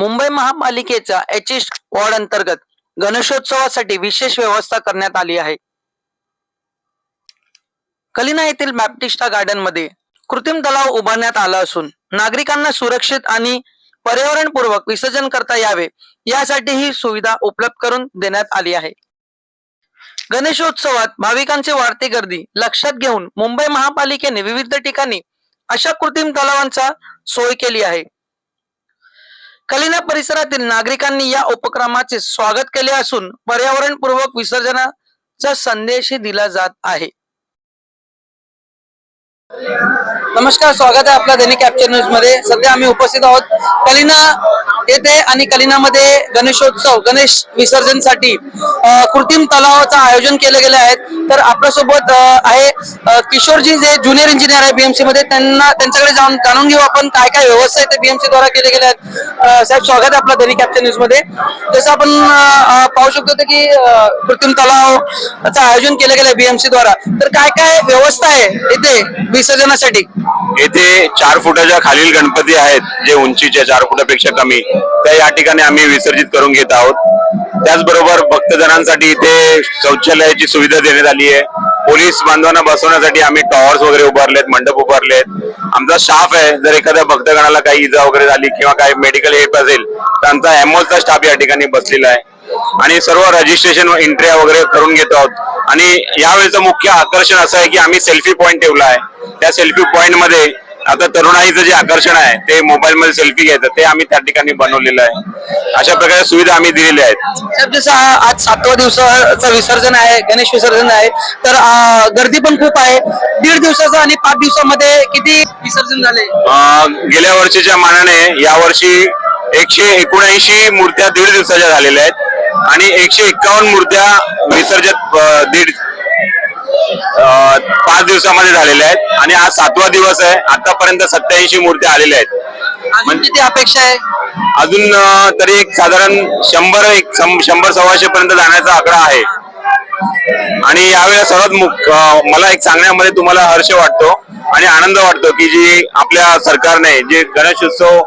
मुंबई महापालिकेच्या H S ward अंतर्गत गणेशोत्सवासाठी विशेष व्यवस्था करण्यात आली आहे. कलिना येथील बॅप्टिस्टा गार्डनमध्ये कृत्रिम तलाव उभारण्यात आला असून नागरिकांना सुरक्षित आणि पर्यावरणपूर्वक विसर्जन करता यावे यासाठी ही सुविधा उपलब्ध करून देण्यात आली आहे. गणेशोत्सवात भाविकांची वाढती गर्दी लक्षात घेऊन मुंबई महापालिकेने विविध ठिकाणी अशा कृत्रिम तलावांचा सोय केली आहे. कलिना परिसरातील नागरिकांनी या उपक्रमाचे स्वागत केले असून पर्यावरणपूर्वक विसर्जनाचा संदेशही दिला जात आहे. नमस्कार स्वागत आहे आपल्या दैनिक कॅप्चर न्यूजमध्ये. सध्या आम्ही उपस्थित आहोत कलिना येथे आणि कलिनामध्ये गणेशोत्सव गणेश विसर्जनसाठी कृत्रिम तलावाचं आयोजन केले गेले आहेत तर आपल्यासोबत आहे किशोरजी जे ज्युनियर इंजिनियर आहे बीएमसी मध्ये त्यांना त्यांच्याकडे जाऊन जाणून घेऊ आपण काय काय व्यवस्था आहे ते बीएमसी द्वारा केले गेले आहेत. साहेब स्वागत आहे आपल्या दैनिक कॅप्चर न्यूजमध्ये. जसं आपण पाहू शकतो की कृत्रिम तलावचं आयोजन केलं गेलं बीएमसी द्वारा. तर काय काय व्यवस्था आहे इथे विसर्जनासाठी? येथे चार फुटाच्या खालील गणपती आहेत जे उंचीचे चार फुटापेक्षा कमी. त्या या ठिकाणी आम्ही विसर्जित करून घेत आहोत. त्याचबरोबर भक्तजनांसाठी इथे शौचालयाची सुविधा देण्यात आली आहे. पोलीस बांधवांना बसवण्यासाठी आम्ही टॉवर्स वगैरे उभारलेत मंडप उभारलेत. आमचा स्टाफ आहे. जर एखाद्या भक्तगणाला काही इजा वगैरे झाली किंवा काही मेडिकल हेल्प असेल तर आमचा एमओचा स्टाफ या ठिकाणी बसलेला आहे. आणि सर्व रजिस्ट्रेशन एंट्री वगैरे करून घेतो आहोत. आणि यावेळेचं मुख्य आकर्षण असं आहे की आम्ही सेल्फी पॉईंट ठेवला आहे. त्या सेल्फी पॉईंटमध्ये आता तरुणाईचं जे आकर्षण आहे ते मोबाईल मध्ये सेल्फी घ्यायचं ते आम्ही त्या ठिकाणी बनवलेलं आहे. अशा प्रकारे सुविधा आम्ही दिलेल्या आहेत. साहेब जसं आज सातवा दिवसाचं विसर्जन आहे गणेश विसर्जन आहे तर आ, गर्दी पण खूप आहे. दीड दिवसाचं आणि पाच दिवसामध्ये किती विसर्जन झाले? अं, गेल्या वर्षीच्या मानाने यावर्षी एकशे एकोणऐंशी मूर्त्या दीड दिवसाच्या झालेल्या आहेत आणि एकशे एक्कावन्न मूर्त्या विसर्जित अं, दीड पाच दिवसामध्ये झालेल्या आहेत. आणि आज सातवा दिवस आहे. आतापर्यंत सत्याऐंशी मूर्त्या आलेल्या आहेत. अजून किती अपेक्षा आहे? अजून तरी एक साधारण शंभर एक शंभर सव्वाशे पर्यंत जाण्याचा आकडा आहे. आणि यावेळेला सर्वात मला एक सांगण्यामध्ये तुम्हाला हर्ष वाटतो आणि आनंद वाटतो की जी आपल्या सरकारने जे गणेशोत्सव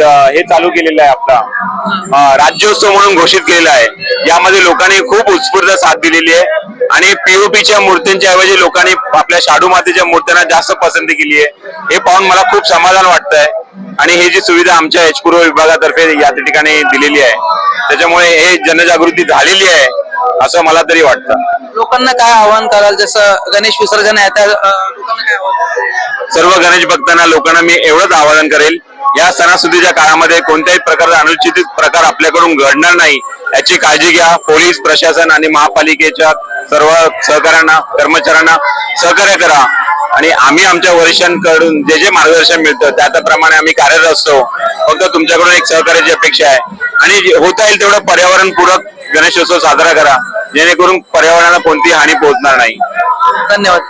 हे चालू केलेलं आहे आपला राज्योत्सव म्हणून घोषित केलेला आहे. यामध्ये लोकांनी खूप उत्स्फूर्त साथ दिलेली आहे. आणि पीओपीच्या मूर्तींच्या ऐवजी लोकांनी आपल्या शाडू मातीच्या मूर्त्यांना जास्त पसंती केली आहे. हे पाहून मला खूप समाधान वाटतंय. आणि ही जी सुविधा आमच्या एचपूर्व विभागातर्फे या ठिकाणी दिलेली आहे त्याच्यामुळे हे जनजागृती झालेली आहे असं मला तरी वाटतं. लोकांना काय आवाहन कराल? जसं गणेश विसर्जन आहे त्या अ, लोकांना काय आवाहन सर्व गणेश भक्तांना लोकांना मी एवढंच आवाहन करेल या सणासुदीच्या काळामध्ये कोणत्याही प्रकारचा अनुचित प्रकार आपल्याकडून घडणार नाही याची काळजी घ्या. पोलीस प्रशासन आणि महापालिकेच्या सर्व सहकाऱ्यांना कर्मचाऱ्यांना सहकार्य करा. आणि आम्ही आमच्या वरिष्ठांकडून जे जे मार्गदर्शन मिळतं त्या त्याप्रमाणे आम्ही कार्यरत असतो. फक्त तुमच्याकडून एक सहकार्याची अपेक्षा आहे. आणि होता येईल तेवढं पर्यावरणपूरक गणेशोत्सव साजरा करा. जेणेकरून पर्यावरणाला कोणतीही हानी पोहोचणार नाही. धन्यवाद.